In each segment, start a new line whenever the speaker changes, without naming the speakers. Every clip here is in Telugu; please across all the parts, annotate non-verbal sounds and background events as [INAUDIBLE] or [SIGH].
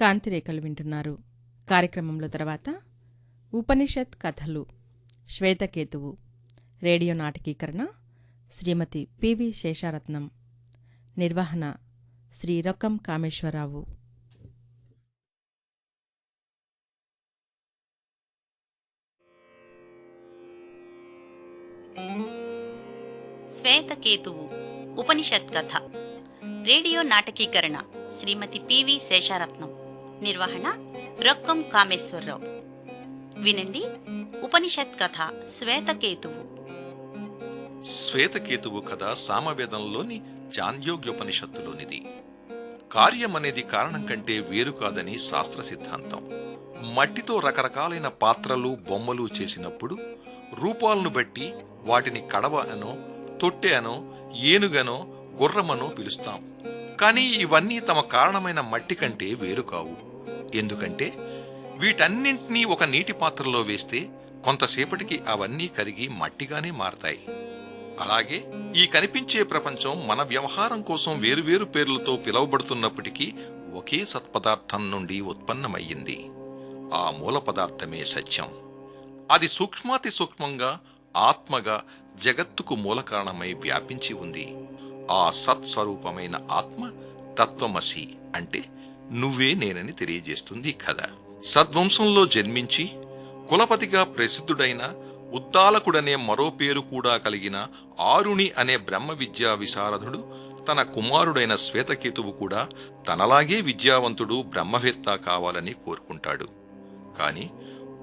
కాంతిరేఖలు వింటున్నారు. కార్యక్రమంలో తర్వాత ఉపనిషత్ కథలు శ్వేతకేతువు రేడియో నాటకీకరణ శ్రీమతి పివి శేషారత్నం నిర్వహణ శ్రీ రొక్కం కామేశ్వరరావు.
శ్వేతకేతువు ఉపనిషత్ కథ రేడియో నాటకీకరణ శ్రీమతి పివి శేషారత్నం. నిర్వహణ రొక్కం కామేశ్వరరావు. వినండి ఉపనిషత్ కథ శ్వేతకేతువు.
శ్వేతకేతువు కథ సామవేదంలోని చాంద్యోగ్యోపనిషత్తులోనిది కార్యమనేది కారణం కంటే వేరు కాదని శాస్త్ర సిద్ధాంతం. మట్టితో రకరకాలైన పాత్రలు బొమ్మలు చేసినప్పుడు రూపాలను బట్టి వాటిని కడవ అనో తొట్టె అనో ఏనుగనో గుర్రమనో పిలుస్తాం. కానీ ఇవన్నీ తమ కారణమైన మట్టి కంటే వేరు కావు. ఎందుకంటే వీటన్నింటినీ ఒక నీటి పాత్రలో వేస్తే కొంతసేపటికి అవన్నీ కరిగి మట్టిగానే మారతాయి. అలాగే ఈ కనిపించే ప్రపంచం మన వ్యవహారం కోసం వేరువేరు పేర్లతో పిలువబడుతున్నప్పటికీ ఒకే సత్పదార్థం నుండి ఉత్పన్నమయ్యింది. ఆ మూల పదార్థమే సత్యం. అది సూక్ష్మాతి సూక్ష్మంగా ఆత్మగా జగత్తుకు మూల కారణమై వ్యాపించి ఉంది. ఆ సత్స్వరూపమైన ఆత్మ తత్వమసి అంటే నువ్వే నేనని తెలియజేస్తుంది కథ. సద్వంశంలో జన్మించి కులపతిగా ప్రసిద్ధుడైన ఉద్దాలకుడనే మరో పేరు కూడా కలిగిన ఆరుణి అనే బ్రహ్మ విద్యా విశారథుడు తన కుమారుడైన శ్వేతకేతువు కూడా తనలాగే విద్యావంతుడు బ్రహ్మవేత్త కావాలని కోరుకుంటాడు. కాని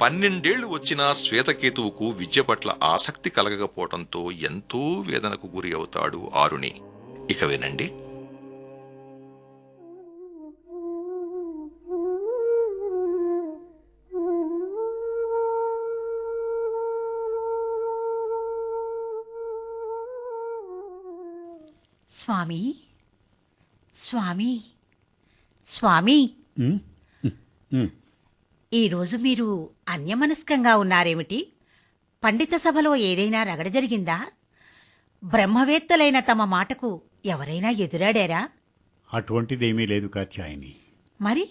పన్నెండేళ్ళు వచ్చిన శ్వేతకేతువుకు విద్య పట్ల ఆసక్తి కలగకపోవటంతో ఎంతో వేదనకు గురి అవుతాడు ఆరుణి. ఇక వినండి.
స్వామి స్వామి స్వామి. ఈరోజు మీరు అన్యమనస్కంగా ఉన్నారేమిటి? పండిత సభలో ఏదైనా రగడ జరిగిందా? బ్రహ్మవేత్తలైన తమ మాటకు ఎవరైనా ఎదురాడారా?
అటువంటిదేమీ లేదు కాత్యాయని.
మరి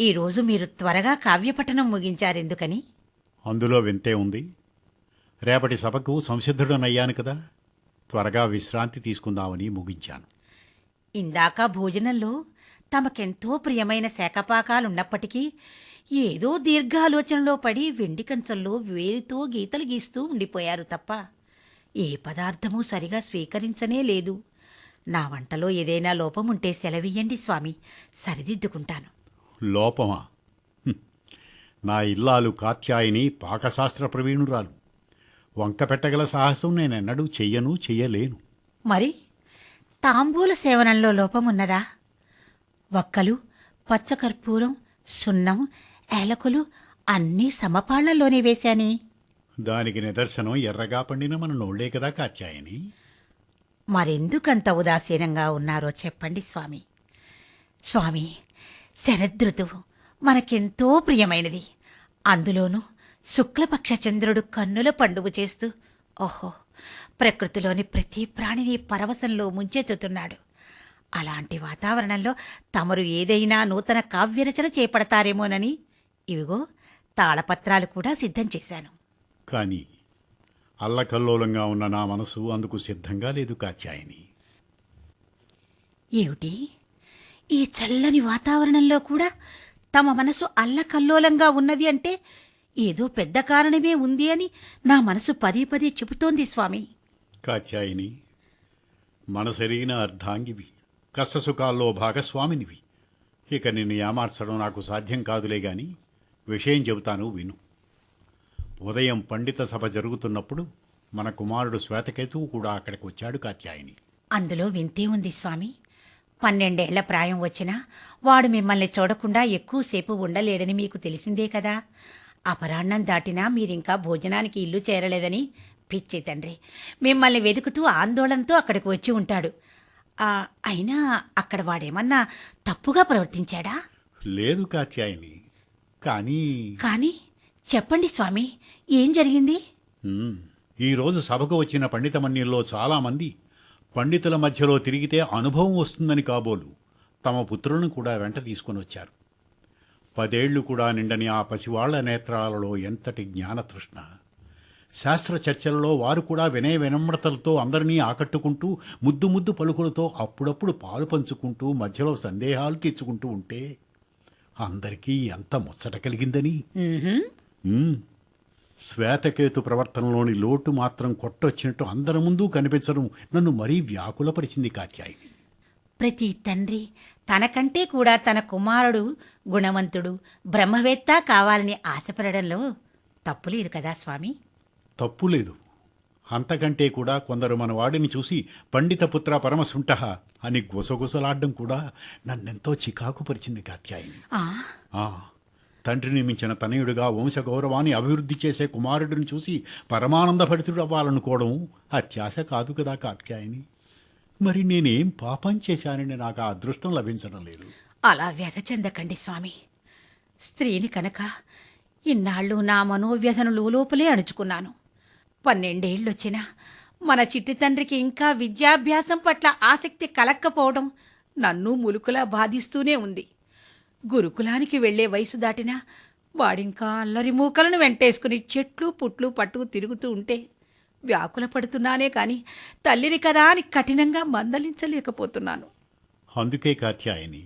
ఈరోజు మీరు త్వరగా కావ్యపఠనం ముగించారెందుకని?
అందులో వింతే ఉంది. రేపటి సభకు సంసిద్ధుడనయ్యాను కదా. త్వరగా విశ్రాంతి తీసుకుందామని ముగించాను.
ఇందాక భోజనంలో తమకెంతో ప్రియమైన శాఖపాకాలున్నప్పటికీ ఏదో దీర్ఘాలోచనలో పడి వెండి కంచంలో వేలితో గీతలు గీస్తూ ఉండిపోయారు తప్ప ఏ పదార్థమూ సరిగా స్వీకరించనే లేదు. నా వంటలో ఏదైనా లోపం ఉంటే సెలవియ్యండి స్వామి. సరిదిద్దుకుంటాను.
లోపమా. నా ఇల్లాలు కాత్యాయని పాకశాస్త్ర ప్రవీణురాలు. వంక పెట్టగల సాహసం నేనెన్నడూ చెయ్యను చెయ్యలేను.
మరి తాంబూల సేవనంలో లోపమున్నదా? వక్కలు పచ్చకర్పూరం సున్నం ఏలకులు అన్నీ సమపాళ్ళలోనే వేశానే.
దానికి నిదర్శనం ఎర్రగా పండిన మన నోళ్ళే కదా కాత్యాయని.
మరెందుకంత ఉదాసీనంగా ఉన్నారో చెప్పండి స్వామి. స్వామి శరదృతువు మనకెంతో ప్రియమైనది. అందులోనూ శుక్లపక్ష చంద్రుడు కన్నుల పండుగ చేస్తూ ఓహో ప్రకృతిలోని ప్రతి ప్రాణిని పరవశంలో ముంచెత్తుతున్నాడు. అలాంటి వాతావరణంలో తమరు ఏదైనా నూతన కావ్యరచన చేపడతారేమోనని ఇవిగో తాళపత్రాలు కూడా సిద్ధం చేశాను.
కానీ అల్లకల్లోలంగా ఉన్న నా మనసు అందుకు సిద్ధంగా లేదు కాత్యాయని.
ఏమిటి? ఈ చల్లని వాతావరణంలో కూడా తమ మనసు అల్లకల్లోలంగా ఉన్నది అంటే ఏదో పెద్ద కారణమే ఉంది అని నా మనసు పదే పదే చెబుతోంది స్వామి.
కాత్యాయిని మనసెరిగిన అర్ధాంగివి కష్టసుఖాల్లో భాగస్వామినివి. ఇక నిన్ను ఏమార్చడం నాకు సాధ్యం కాదులే గాని విషయం చెబుతాను విను. ఉదయం పండిత సభ జరుగుతున్నప్పుడు మన కుమారుడు శ్వేతకేతువు కూడా అక్కడికి వచ్చాడు కాత్యాయిని.
అందులో వింతే ఉంది స్వామి. పన్నెండేళ్ళ ప్రాయం వచ్చినా వాడు మిమ్మల్ని చూడకుండా ఎక్కువసేపు ఉండలేడని మీకు తెలిసిందే కదా. అపరాహ్నం దాటినా మీరింకా భోజనానికి ఇల్లు చేరలేదని. పిచ్చి తండ్రి మిమ్మల్ని వెతుకుతూ ఆందోళనతో అక్కడికి వచ్చి ఉంటాడు. అయినా అక్కడ వాడేమన్నా తప్పుగా ప్రవర్తించాడా?
లేదు కాత్యాయిని. కానీ
కానీ చెప్పండి స్వామి ఏం జరిగింది?
ఈరోజు సభకు వచ్చిన పండితమన్యుల్లో చాలామంది పండితుల మధ్యలో తిరిగితే అనుభవం వస్తుందని కాబోలు తమ పుత్రులను కూడా వెంట తీసుకొని వచ్చారు. పదేళ్ళు కూడా నిండని ఆ పసివాళ్ళ నేత్రాలలో ఎంతటి జ్ఞానతృష్ణ శాస్త్ర చర్చలలో వారు కూడా వినయ వినమ్రతలతో అందరినీ ఆకట్టుకుంటూ ముద్దు ముద్దు పలుకులతో అప్పుడప్పుడు పాలు పంచుకుంటూ మధ్యలో సందేహాలు తీర్చుకుంటూ ఉంటే అందరికీ ఎంత ముచ్చట కలిగిందని. శ్వేతకేతు ప్రవర్తనలోని లోటు మాత్రం కొట్టొచ్చినట్టు అందరి ముందు కనిపించడం నన్ను మరీ వ్యాకులపరిచింది కాత్యాయిని.
ప్రతి తండ్రి తనకంటే కూడా తన కుమారుడు గుణవంతుడు బ్రహ్మవేత్త కావాలని ఆశపడడంలో తప్పులేదు కదా స్వామి?
తప్పు లేదు. అంతకంటే కూడా కొందరు మన వాడిని చూసి పండితపుత్ర పరమసుంట అని గుసగుసలాడడం కూడా నన్నెంతో చికాకు పరిచింది కాత్యాయిని తండ్రిని మించిన తనయుడిగా వంశ గౌరవాన్ని అభివృద్ధి చేసే కుమారుడిని చూసి పరమానందభరితుడు అవ్వాలనుకోవడం అత్యాశ కాదు కదా కాత్యాయని. మరి నేనేం పాపం చేశానని నాకు ఆ అదృష్టం లభించడం లేదు.
అలా వ్యధ చెందకండి స్వామి. స్త్రీని కనుక ఇన్నాళ్ళు నా మనోవ్యధను లోపలే అణుచుకున్నాను. పన్నెండేళ్ళొచ్చినా మన చిట్టి తండ్రికి ఇంకా విద్యాభ్యాసం పట్ల ఆసక్తి కలక్కపోవడం నన్ను ములుకులా బాధిస్తూనే ఉంది. గురుకులానికి వెళ్ళే వయసు దాటినా వాడింకా అల్లరి మూకలను వెంటేసుకుని చెట్లు పుట్లు పట్టుకు తిరుగుతూ ఉంటే వ్యాకుల పడుతున్నానే కాని తల్లిని కదా అని కఠినంగా మందలించలేకపోతున్నాను.
అందుకే కాత్యాయని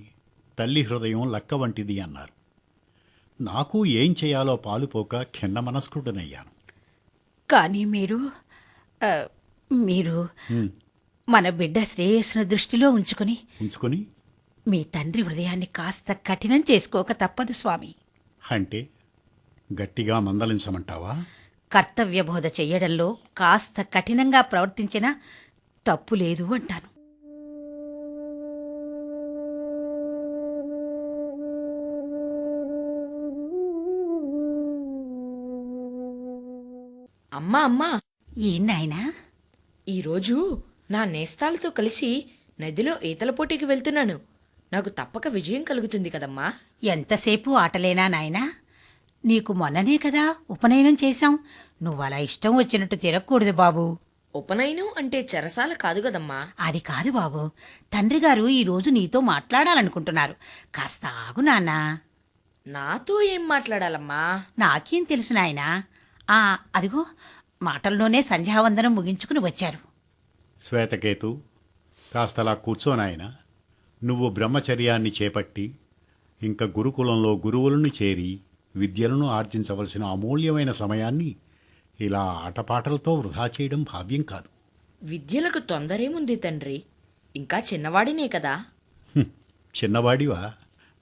తల్లి హృదయం లక్క వంటిది అన్నారు. నాకు ఏం చేయాలో పాలుపోక ఖిన్న మనస్కుడనయ్యాను
కానీ మీరు మీరు మన బిడ్డ శ్రేయస్సును దృష్టిలో ఉంచుకుని
ఉంచుకొని
మీ తండ్రి హృదయాన్ని కాస్త కఠినం చేసుకోక తప్పదు స్వామి.
అంటే గట్టిగా మందలించమంటావా?
కర్తవ్య బోధ చెయ్యడంలో కాస్త కఠినంగా ప్రవర్తించినా తప్పు లేదు అంటాను.
అమ్మా అమ్మా.
ఏం నాయనా?
ఈరోజు నా నేస్తాలతో కలిసి నదిలో ఈతల పోటీకి వెళ్తున్నాను. నాకు తప్పక విజయం కలుగుతుంది కదమ్మా.
ఎంతసేపు ఆటలేనా నాయనా? నీకు మొన్ననే కదా ఉపనయనం చేశాం. నువ్వు అలా ఇష్టం వచ్చినట్టు తిరగకూడదు బాబు.
ఉపనయనం అంటే చెరసాల కాదు కదమ్మా.
అది కాదు బాబు. తండ్రి గారు ఈరోజు నీతో మాట్లాడాలనుకుంటున్నారు. కాస్త ఆగు నాన్నా.
నాతో ఏం మాట్లాడాలమ్మా?
నాకేం తెలుసు నాయనా. ఆ అదిగో మాటల్లోనే సంధ్యావందనం ముగించుకుని వచ్చారు.
శ్వేతకేతు కాస్తలా కూర్చోనాయన నువ్వు బ్రహ్మచర్యాన్ని చేపట్టి ఇంకా గురుకులంలో గురువులను చేరి విద్యలను ఆర్జించవలసిన అమూల్యమైన సమయాన్ని ఇలా ఆటపాటలతో వృధా చేయడం భావ్యం కాదు.
విద్యలకు తొందరేముంది తండ్రి? ఇంకా చిన్నవాడినే కదా.
చిన్నవాడివా?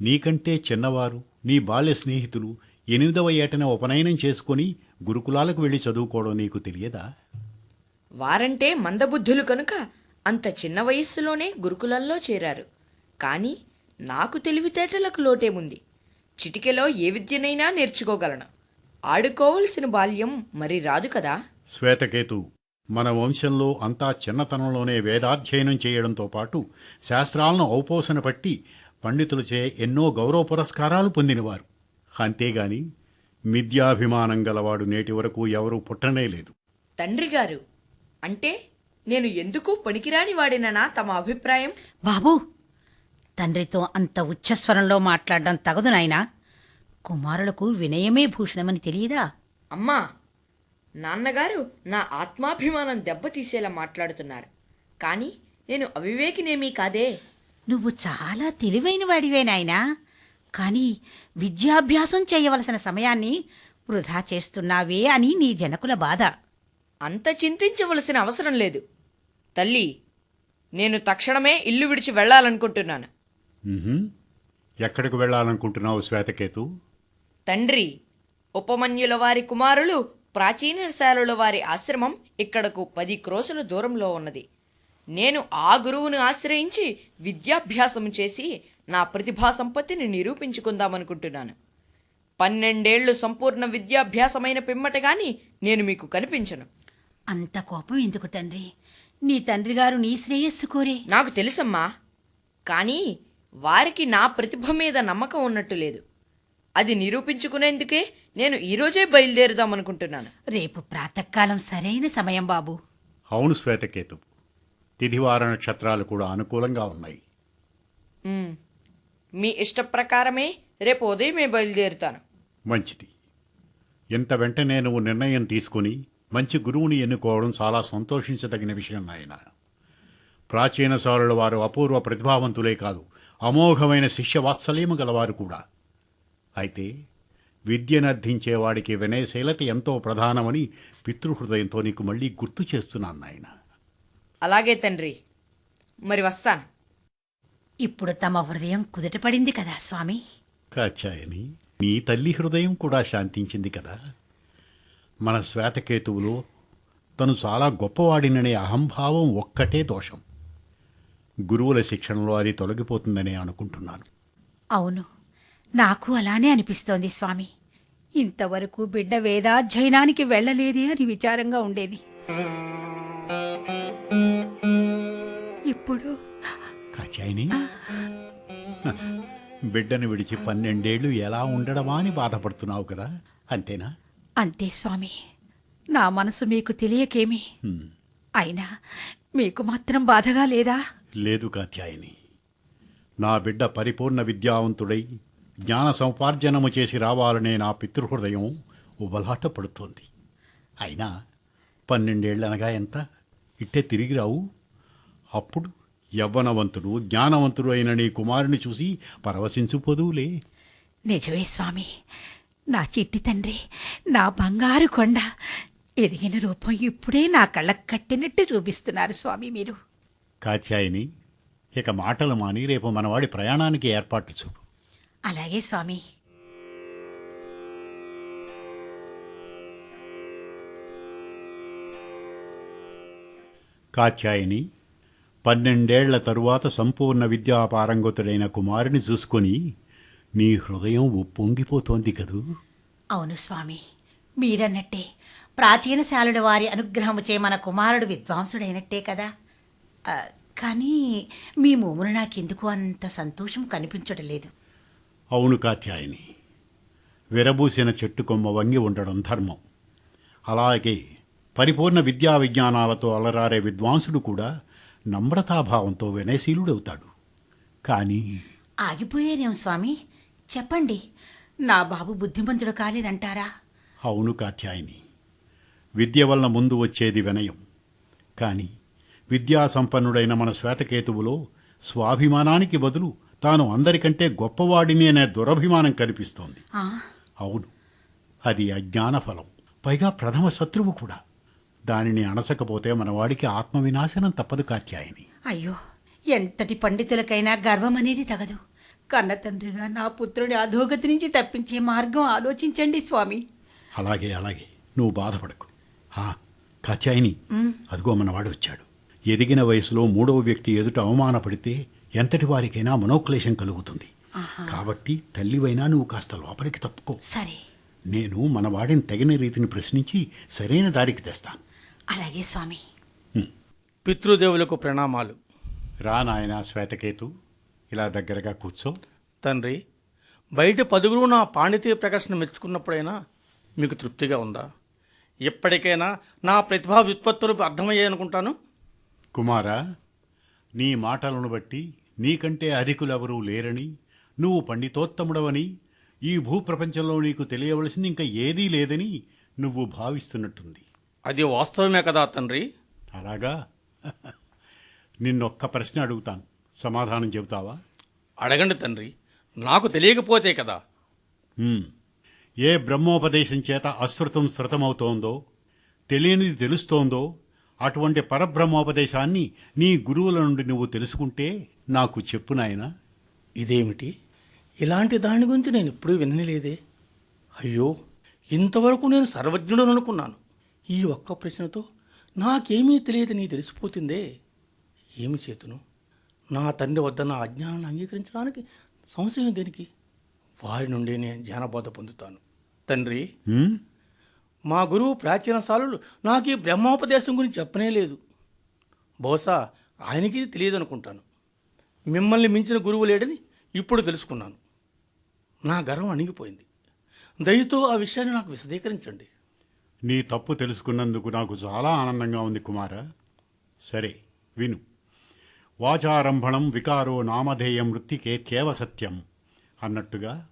నీకంటే చిన్నవారు నీ బాల్య స్నేహితులు ఎనిమిదవ ఏటన ఉపనయనం చేసుకొని గురుకులాలకు వెళ్ళి చదువుకోవడం నీకు తెలియదా?
వారంటే మందబుద్ధులు కనుక అంత చిన్న వయస్సులోనే గురుకులంలో చేరారు. కానీ నాకు తెలివితేటలకు లోటేముంది? చిటికెలో ఏ విద్యనైనా నేర్చుకోగలను. ఆడుకోవలసిన బాల్యం మరి రాదు కదా?
శ్వేతకేతు మన వంశంలో అంతా చిన్నతనంలోనే వేదాధ్యయనం చేయడంతో పాటు శాస్త్రాలను ఔపోసన పట్టి పండితులచే ఎన్నో గౌరవ పురస్కారాలు పొందినవారు. అంతేగాని మిథ్యాభిమానం గలవాడు నేటి వరకు ఎవరూ పుట్టనే లేదు.
తండ్రి గారు అంటే నేను ఎందుకు పనికిరాని వాడిననా తమ అభిప్రాయం?
బాబు తండ్రితో అంత ఉచ్చస్వరంలో మాట్లాడడం తగదు నాయనా. కుమారులకు వినయమే భూషణమని తెలియదా?
అమ్మా నాన్నగారు నా ఆత్మాభిమానం దెబ్బతీసేలా మాట్లాడుతున్నారు. కానీ నేను అవివేకినేమీ కాదే.
నువ్వు చాలా తెలివైన వాడివే నాయనా. కానీ విద్యాభ్యాసం చేయవలసిన సమయాన్ని వృధా చేస్తున్నావే అని నీ జనకుల బాధ.
అంత చింతించవలసిన అవసరం లేదు. తల్లి నేను తక్షణమే ఇల్లు విడిచి వెళ్ళాలనుకుంటున్నాను.
ఎక్కడికి వెళ్ళాలనుకుంటున్నావు శ్వేతకేతు?
తండ్రి ఉపమన్యుల వారి కుమారులు ప్రాచీన శాలుల వారి ఆశ్రమం ఇక్కడకు పది క్రోసుల దూరంలో ఉన్నది. నేను ఆ గురువును ఆశ్రయించి విద్యాభ్యాసం చేసి నా ప్రతిభా సంపత్తిని నిరూపించుకుందామనుకుంటున్నాను. పన్నెండేళ్ళు సంపూర్ణ విద్యాభ్యాసమైన పిమ్మట గాని నేను మీకు కనిపించను.
అంత కోపం ఎందుకు తండ్రి? నీ తండ్రి గారు నీ శ్రేయస్సు కోరే.
నాకు తెలుసమ్మా. కానీ వారికి నా ప్రతిభ మీద నమ్మకం ఉన్నట్టు లేదు. అది నిరూపించుకునేందుకే నేను ఈరోజే బయలుదేరుదామనుకుంటున్నాను
రేపు ప్రాతకాలం సరైన సమయం బాబు.
అవును శ్వేతకేతు. తిథివార నక్షత్రాలు కూడా అనుకూలంగా ఉన్నాయి.
మ్మ్. మీ ఇష్ట ప్రకారమే రేపు ఉదయమే బయలుదేరుతాను.
మంచిది. ఇంత వెంటనే నువ్వు నిర్ణయం తీసుకుని మంచి గురువుని ఎన్నుకోవడం చాలా సంతోషించదగిన విషయం నాయన. ప్రాచీన సారుల వారు అపూర్వ ప్రతిభావంతులే కాదు. అమోఘమైన శిష్య వాత్సల్యము గలవారు కూడా. అయితే విద్యనర్థించేవాడికి వినయశీలత ఎంతో ప్రధానమని పితృహృదయంతో నీకు మళ్ళీ గుర్తు చేస్తున్నాను నాయన.
అలాగే తండ్రి. మరి వస్తాను.
ఇప్పుడు తమ హృదయం కుదుటపడింది కదా స్వామి?
కాచాయని నీ తల్లి హృదయం కూడా శాంతించింది కదా. మన శ్వేతకేతువులో తను చాలా గొప్పవాడిననే అహంభావం ఒక్కటే దోషం. గురువుల శిక్షణలో అది తొలగిపోతుందనే అనుకుంటున్నాను.
అవును. నాకు అలానే అనిపిస్తోంది స్వామి. ఇంతవరకు బిడ్డ వేదాధ్యయనానికి వెళ్ళలేదే అని విచారంగా ఉండేది. ఇప్పుడు
కాచాయని బిడ్డను విడిచి పన్నెండేళ్ళు ఎలా ఉండడమా అని బాధపడుతున్నావు కదా అంతేనా?
అంతే స్వామి. నా మనసు మీకు తెలియకేమి? అయినా మీకు మాత్రం బాధగా లేదా?
లేదు కాత్యాయని నా బిడ్డ పరిపూర్ణ విద్యావంతుడై జ్ఞాన సముపార్జనము చేసి రావాలనే నా పితృహృదయం ఉబలాట పడుతోంది అయినా పన్నెండేళ్ళనగా ఎంత? ఇట్టే తిరిగి రావు. అప్పుడు యవ్వనవంతుడు జ్ఞానవంతుడు అయిన నీ కుమారుని చూసి పరవశించుపోదువులే.
నిజమే స్వామి. నా చిట్టి తండ్రి నా బంగారు కొండ ఎదిగిన రూపం ఇప్పుడే నా కళ్ళకు కట్టినట్టు చూపిస్తున్నారు స్వామి మీరు.
కాత్యాయని ఇక మాటలు మాని రేపు మనవాడి ప్రయాణానికి ఏర్పాట్లు చూడు
అలాగే స్వామి.
కాత్యాయని పన్నెండేళ్ళ తరువాత సంపూర్ణ విద్యాపారంగతుడైన కుమారుని చూసుకొని నీ హృదయం ఉప్పొంగిపోతోంది కదూ?
అవును స్వామి. మీరన్నట్టే ప్రాచీన శాలుల వారి అనుగ్రహముచే మన కుమారుడు విద్వాంసుడైనట్టే కదా. కానీ మీ మూమును నాకెందుకు అంత సంతోషం కనిపించడం లేదు?
అవును కాత్యాయని. విరబూసిన చెట్టు కొమ్మ వంగి ఉండడం ధర్మం. అలాగే పరిపూర్ణ విద్యా విజ్ఞానాలతో అలరారే విద్వాంసుడు కూడా నమ్రతాభావంతో వినయశీలుడవుతాడు. కానీ
ఆగిపోయారేం స్వామి? చెప్పండి. నా బాబు బుద్ధిమంతుడు కాలేదంటారా?
అవును కాత్యాయని. విద్య వలన ముందు వచ్చేది వినయం. కానీ విద్యా సంపన్నుడైన మన శ్వేతకేతువులో స్వాభిమానానికి బదులు తాను అందరికంటే గొప్పవాడిని అనే దురభిమానం కనిపిస్తోంది. అవును అది అజ్ఞాన ఫలం పైగా ప్రథమ శత్రువు కూడా. దానిని అణసకపోతే మనవాడికి ఆత్మవినాశనం తప్పదు కాత్యాయని.
అయ్యో ఎంతటి పండితులకైనా గర్వం అనేది తగదు. కన్న తండ్రిగా నా పుత్రుడి అధోగతి నుంచి తప్పించే మార్గం ఆలోచించండి స్వామి.
అలాగే అలాగే. నువ్వు బాధపడకు. కాత్యాయని అదిగో మనవాడు వచ్చాడు. ఎదిగిన వయసులో మూడవ వ్యక్తి ఎదుట అవమానపడితే ఎంతటి వారికైనా మనోక్లేశం కలుగుతుంది. కాబట్టి తల్లివైనా నువ్వు కాస్త లోపలికి తప్పుకో.
సరే.
నేను మనవాడిని తగిన రీతిని ప్రశ్నించి సరైన దారికి తెస్తాను.
అలాగే స్వామి.
పితృదేవులకు ప్రణామాలు.
రా నాయనా శ్వేతకేతు ఇలా దగ్గరగా కూర్చో.
తండ్రి బయట పదుగురు నా పాండితీయ ప్రకటన మెచ్చుకున్నప్పుడైనా మీకు తృప్తిగా ఉందా? ఎప్పటికైనా నా ప్రతిభా వ్యుత్పత్తులు అర్థమయ్యాయి అనుకుంటాను
కుమారా నీ మాటలను బట్టి నీకంటే అధికులెవరూ లేరని నువ్వు పండితోత్తముడవని ఈ భూప్రపంచంలో నీకు తెలియవలసింది ఇంకా ఏదీ లేదని నువ్వు భావిస్తున్నట్టుంది.
అది వాస్తవమే కదా తండ్రి?
అలాగా? నిన్నొక్క ప్రశ్న అడుగుతాను. సమాధానం చెబుతావా?
అడగండి తండ్రి. నాకు తెలియకపోతే కదా.
ఏ బ్రహ్మోపదేశం చేత అశ్రుతం శృతమవుతోందో తెలియనిది తెలుస్తోందో అటువంటి పరబ్రహ్మోపదేశాన్ని నీ గురువుల నుండి నువ్వు తెలుసుకుంటే నాకు చెప్పు నాయనా.
ఇదేమిటి? ఇలాంటి దాని గురించి నేను ఎప్పుడూ వినలేదే అయ్యో ఇంతవరకు నేను సర్వజ్ఞుడు అనుకున్నాను. ఈ ఒక్క ప్రశ్నతో నాకేమీ తెలియదని తెలిసిపోతుందే. ఏమి చేతును? నా తండ్రి వద్ద నా అజ్ఞానాన్ని అంగీకరించడానికి సంశయం దేనికి? వారి నుండి నేను జ్ఞానబోధ పొందుతాను. తండ్రి? మా గురువు ప్రాచీన సాలులు. నాకు ఈ బ్రహ్మోపదేశం గురించి చెప్పనే లేదు. బహుశా ఆయనకి ఇది తెలియదు అనుకుంటాను మిమ్మల్ని మించిన గురువు లేడని ఇప్పుడు తెలుసుకున్నాను. నా గర్వం అణిగిపోయింది. దయతో ఆ విషయాన్ని నాకు విశదీకరించండి.
నీ తప్పు తెలుసుకున్నందుకు నాకు చాలా ఆనందంగా ఉంది కుమార. సరే విను. వాచారంభణం వికారో నామధేయం వృత్తికే కేవ సత్యం అన్నట్టుగా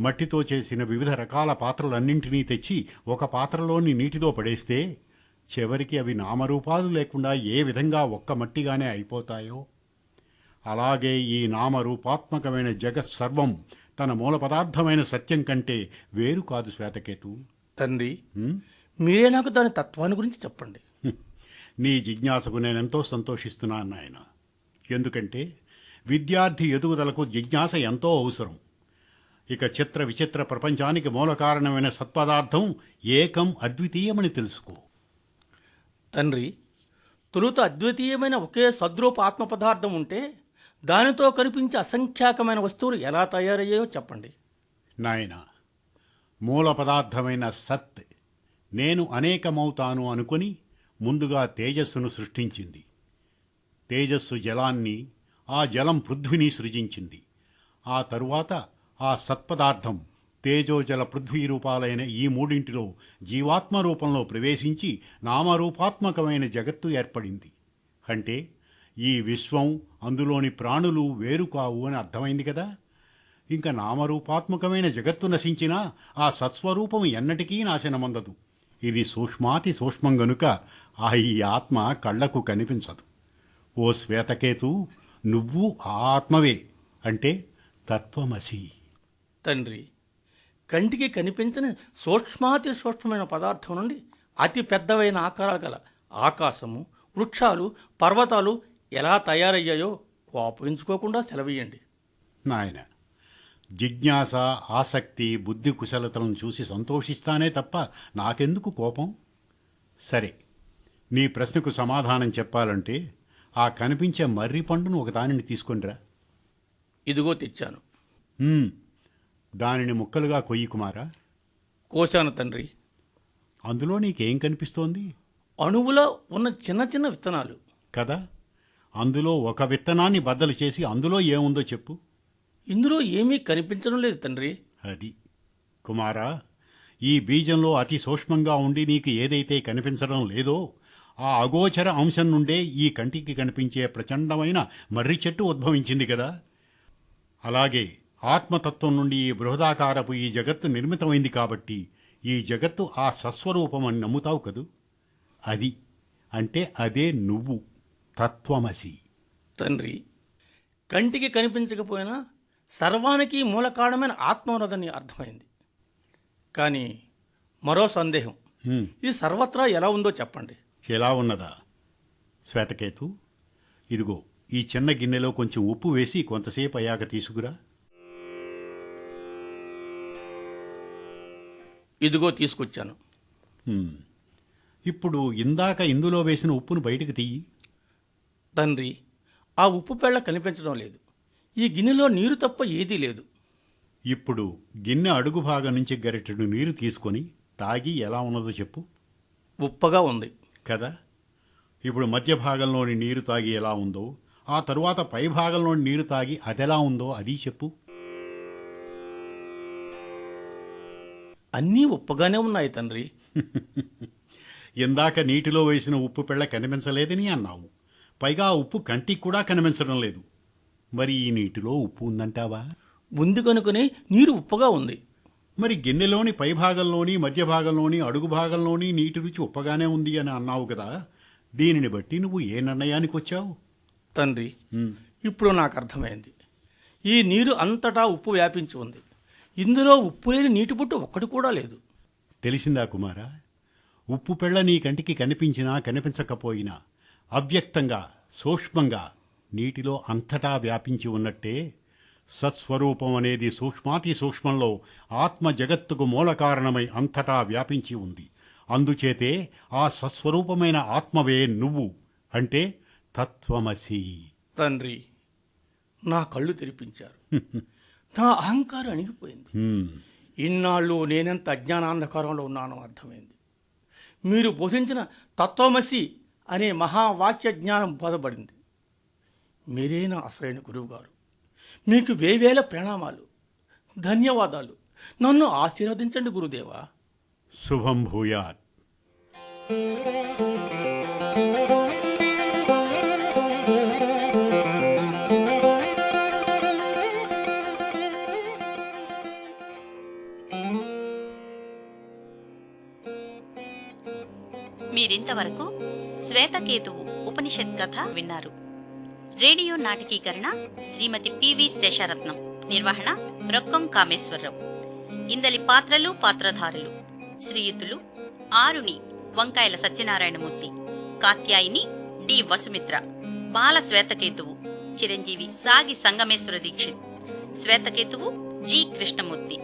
మట్టితో చేసిన వివిధ రకాల పాత్రలన్నింటినీ తెచ్చి ఒక పాత్రలోని నీటిలో పడేస్తే చివరికి అవి నామరూపాలు లేకుండా ఏ విధంగా ఒక్క మట్టిగానే అయిపోతాయో? అలాగే ఈ నామరూపాత్మకమైన జగత్ సర్వం తన మూల పదార్థమైన సత్యం కంటే వేరు కాదు శ్వేతకేతు.
తండ్రి? మీరే నాకు దాని తత్వాన్ని గురించి చెప్పండి.
నీ జిజ్ఞాసకు నేనెంతో సంతోషిస్తున్నాను నాయన. ఎందుకంటే విద్యార్థి ఎదుగుదలకు జిజ్ఞాస ఎంతో అవసరం. ఇక చిత్ర విచిత్ర ప్రపంచానికి మూల కారణమైన సత్పదార్థం ఏకం అద్వితీయమని తెలుసుకో.
తండ్రి తొలుత అద్వితీయమైన ఒకే సద్రూప ఆత్మ పదార్థం ఉంటే దానితో కనిపించే అసంఖ్యాకమైన వస్తువులు ఎలా తయారయ్యాయో చెప్పండి.
నాయన మూల పదార్థమైన సత్ నేను అనేకమవుతాను అనుకుని ముందుగా తేజస్సును సృష్టించింది. తేజస్సు జలాన్ని ఆ జలం పృథ్వీని సృజించింది. ఆ తరువాత ఆ సత్పదార్థం తేజోజల పృథ్వీ రూపాలైన ఈ మూడింటిలో జీవాత్మ రూపంలో ప్రవేశించి నామరూపాత్మకమైన జగత్తు ఏర్పడింది. అంటే ఈ విశ్వం అందులోని ప్రాణులు వేరు కావు అని అర్థమైంది కదా. ఇంకా నామరూపాత్మకమైన జగత్తు నశించినా ఆ సత్స్వరూపం ఎన్నటికీ నాశనమందదు. ఇది సూక్ష్మాతి సూక్ష్మం గనుక ఆ ఈ ఆత్మ కళ్ళకు కనిపించదు. ఓ శ్వేతకేతు నువ్వు ఆ ఆత్మవే అంటే తత్వమసి.
తండ్రి. కంటికి కనిపించని సూక్ష్మాతి సూక్ష్మమైన పదార్థం నుండి అతి పెద్దవైన ఆకారాలు గల ఆకాశము వృక్షాలు పర్వతాలు ఎలా తయారయ్యాయో కోపగించుకోకుండా సెలవీయండి
నాయన జిజ్ఞాస ఆసక్తి బుద్ధి కుశలతలను చూసి సంతోషిస్తానే తప్ప నాకెందుకు కోపం? సరే నీ ప్రశ్నకు సమాధానం చెప్పాలంటే ఆ కనిపించే మర్రి పండును ఒక దానిని తీసుకొనిరా.
ఇదిగో తెచ్చాను.
దానిని ముక్కలుగా కొయ్యి కుమారా?
కోశాను తండ్రి.
అందులో నీకేం కనిపిస్తోంది?
అణువులో ఉన్న చిన్న చిన్న విత్తనాలు.
కదా అందులో ఒక విత్తనాన్ని బద్దలు చేసి అందులో ఏముందో చెప్పు.
ఇందులో ఏమీ కనిపించడం లేదు తండ్రి.
అది. కుమారా ఈ బీజంలో అతి సూక్ష్మంగా ఉండి నీకు ఏదైతే కనిపించడం లేదో ఆ అగోచర అంశం నుండే ఈ కంటికి కనిపించే ప్రచండమైన మర్రి చెట్టు ఉద్భవించింది కదా. అలాగే ఆత్మతత్వం నుండి ఈ బృహదాకారపు ఈ జగత్తు నిర్మితమైంది కాబట్టి ఈ జగత్తు ఆ సస్వరూపం అని నమ్ముతావు కదూ? అది అంటే అదే నువ్వు తత్వమసి.
తండ్రి కంటికి కనిపించకపోయినా సర్వానికి మూల కారణమైన ఆత్మ ఉన్నదని అర్థమైంది. కానీ మరో సందేహం. ఇది సర్వత్రా ఎలా ఉందో చెప్పండి.
ఎలా ఉన్నదా? శ్వేతకేతు ఇదిగో ఈ చిన్న గిన్నెలో కొంచెం ఉప్పు వేసి కొంతసేపు అయ్యాక తీసుకురా.
ఇదిగో తీసుకొచ్చాను.
ఇప్పుడు ఇందాక ఇందులో వేసిన ఉప్పును బయటకు తీయి.
తండ్రి ఆ ఉప్పు పెళ్ళ కనిపించడం లేదు. ఈ గిన్నెలో నీరు తప్ప ఏదీ లేదు.
ఇప్పుడు గిన్నె అడుగు భాగం నుంచి గరిటెడు నీరు తీసుకొని తాగి ఎలా ఉన్నదో చెప్పు.
ఉప్పగా ఉంది.
కదా? ఇప్పుడు మధ్య భాగంలోని నీరు తాగి ఎలా ఉందో ఆ తరువాత పై భాగంలోని నీరు తాగి అదెలా ఉందో అది చెప్పు.
అన్నీ ఉప్పగానే ఉన్నాయి తండ్రి. [LAUGHS]
ఇందాక నీటిలో వేసిన ఉప్పు పిళ్ళ కనిపించలేదని అన్నావు. పైగా ఆ ఉప్పు కంటికి కూడా కనిపించడం లేదు. మరి ఈ నీటిలో ఉప్పు ఉందంటావా?
ఉంది కనుకనే నీరు ఉప్పగా ఉంది.
మరి గిన్నెలోని పై భాగంలోని మధ్య భాగంలోని అడుగు భాగంలోని నీటి రుచి ఉప్పగానే ఉంది అని అన్నావు కదా. దీనిని బట్టి నువ్వు ఏ నిర్ణయానికి వచ్చావు?
తండ్రి ఇప్పుడు నాకు అర్థమైంది. ఈ నీరు అంతటా ఉప్పు వ్యాపించి ఉంది. ఇందులో ఉప్పు లేని నీటి బుట్టు ఒక్కటి కూడా లేదు.
తెలిసిందా కుమారా? ఉప్పు పిళ్ళ నీ కంటికి కనిపించినా కనిపించకపోయినా అవ్యక్తంగా సూక్ష్మంగా నీటిలో అంతటా వ్యాపించి ఉన్నట్టే సత్స్వరూపం అనేది సూక్ష్మాతి సూక్ష్మంలో ఆత్మ జగత్తుకు మూల కారణమై అంతటా వ్యాపించి ఉంది. అందుచేతే ఆ సత్స్వరూపమైన ఆత్మవే నువ్వు అంటే తత్వమసి.
తండ్రి నా కళ్ళు తెరిపించారు. [LAUGHS] నా అహంకారం అణిగిపోయింది. ఇన్నాళ్ళు నేనెంత అజ్ఞానాంధకారంలో ఉన్నానో అర్థమైంది. మీరు బోధించిన తత్వమసి అనే మహావాక్య జ్ఞానం బోధపడింది. మీరే నా అసలైన గురువుగారు? మీకు వేవేల ప్రణామాలు ధన్యవాదాలు. నన్ను ఆశీర్వదించండి గురుదేవా.
శుభం భూయాత్.
ఇంతవరకు శ్వేతకేతువు ఉపనిషత్ కథ విన్నారు. రేడియో నాటకీకరణ శ్రీమతి పివి శేషారత్నం. నిర్వహణ రొక్కం కామేశ్వరరావు. ఇందలి పాత్రలు పాత్రధారులు. శ్రీయుతులు ఆరుని వంకాయల సత్యనారాయణమూర్తి. కాత్యాయిని డి వసుమిత్ర. బాల శ్వేతకేతువు చిరంజీవి సాగి సంగమేశ్వర దీక్షిత్. శ్వేతకేతువు జి కృష్ణమూర్తి.